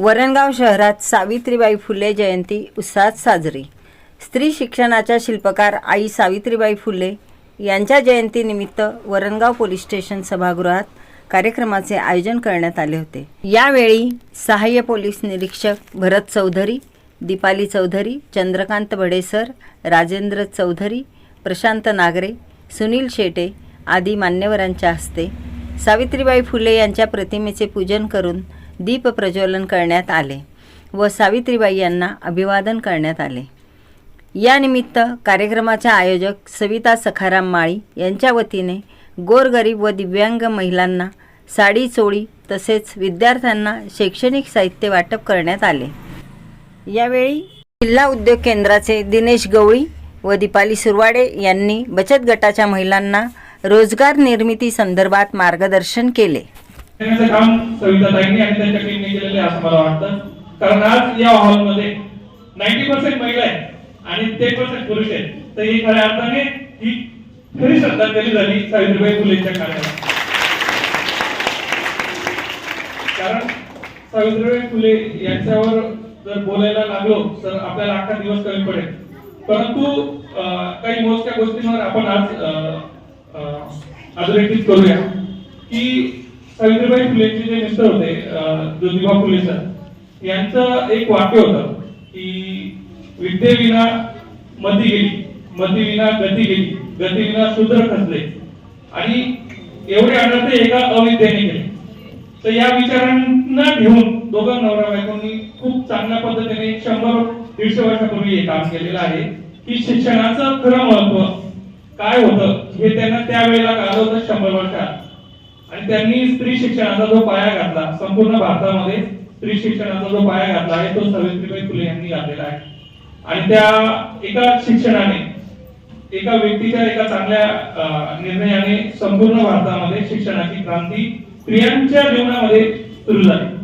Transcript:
वरणगाव शहरात सावित्रीबाई फुले जयंती उत्साहात साजरी. स्त्री शिक्षणाच्या शिल्पकार आई सावित्रीबाई फुले यांच्या जयंतीनिमित्त वरणगाव पोलीस स्टेशन सभागृहात कार्यक्रमाचे आयोजन करण्यात आले होते. यावेळी सहाय्य पोलीस निरीक्षक भरत चौधरी दीपाली चौधरी चंद्रकांत बडेसर राजेंद्र चौधरी प्रशांत नागरे सुनील शेटे आदी मान्यवरांच्या हस्ते सावित्रीबाई फुले यांच्या प्रतिमेचे पूजन करून दीप प्रज्वलन करण्यात आले व सावित्रीबाई यांना अभिवादन करण्यात आले. यानिमित्त कार्यक्रमाच्या आयोजक सविता सखाराम माळी यांच्या वतीने गोरगरीब व दिव्यांग महिलांना साडी चोळी तसेच विद्यार्थ्यांना शैक्षणिक साहित्य वाटप करण्यात आले. यावेळी जिल्हा उद्योग केंद्राचे दिनेश गवळी व दीपाली सुरवाडे यांनी बचत गटाच्या महिलांना रोजगार निर्मिती संदर्भात मार्गदर्शन केले. करण्याचं काम सविताताईंनी आणि त्यांच्या टीमने केलेलं आहे असं मला वाटतं. कारण आज या हॉलमध्ये नाईन्टी पर्सेंट महिला आहेत आणि ते पर्सेंट पुरुष आहेत. तर ही खऱ्या अर्थाने ही खरी श्रद्धांजली झाली सावित्रीबाई फुलेंच्या कार्याला. कारण सावित्रीबाई फुले यांच्यावर जर बोलायला लागलो तर आपल्याला अख्खा दिवस कमी पडेल. परंतु काही मोजक्या गोष्टींवर आपण आज अधोरेखित करूया. की सावित्रीबाई फुलेंचे जे मिस्टर होते ज्योतिबा फुले सर यांचं एक वाक्य होतं की विद्येविना मती गेली मतीविना गती गेली गतीविना शूद्र खचले. आणि एवढे अनर्थ एका अविद्याने केले. तर या विचारांना घेऊन दोघं नवरा बायकोंनी खूप चांगल्या पद्धतीने शंभर दीडशे वर्षापूर्वी हे काम केलेलं आहे की शिक्षणाचं खरं महत्त्व काय होतं हे त्यांना त्यावेळेला कळलं होतं शंभर वर्षात. त्यांनी स्त्री शिक्षणाचा जो पाया घातला संपूर्ण भारतामध्ये स्त्री शिक्षणाचा जो पाया घातला आहे तो सावित्रीबाई फुले यांनी घातलेला आहे. आणि त्या एका शिक्षणाने एका व्यक्तीच्या एका चांगल्या निर्णयाने संपूर्ण भारतामध्ये शिक्षणाची क्रांती स्त्रियांच्या जीवनामध्ये सुरू झाली.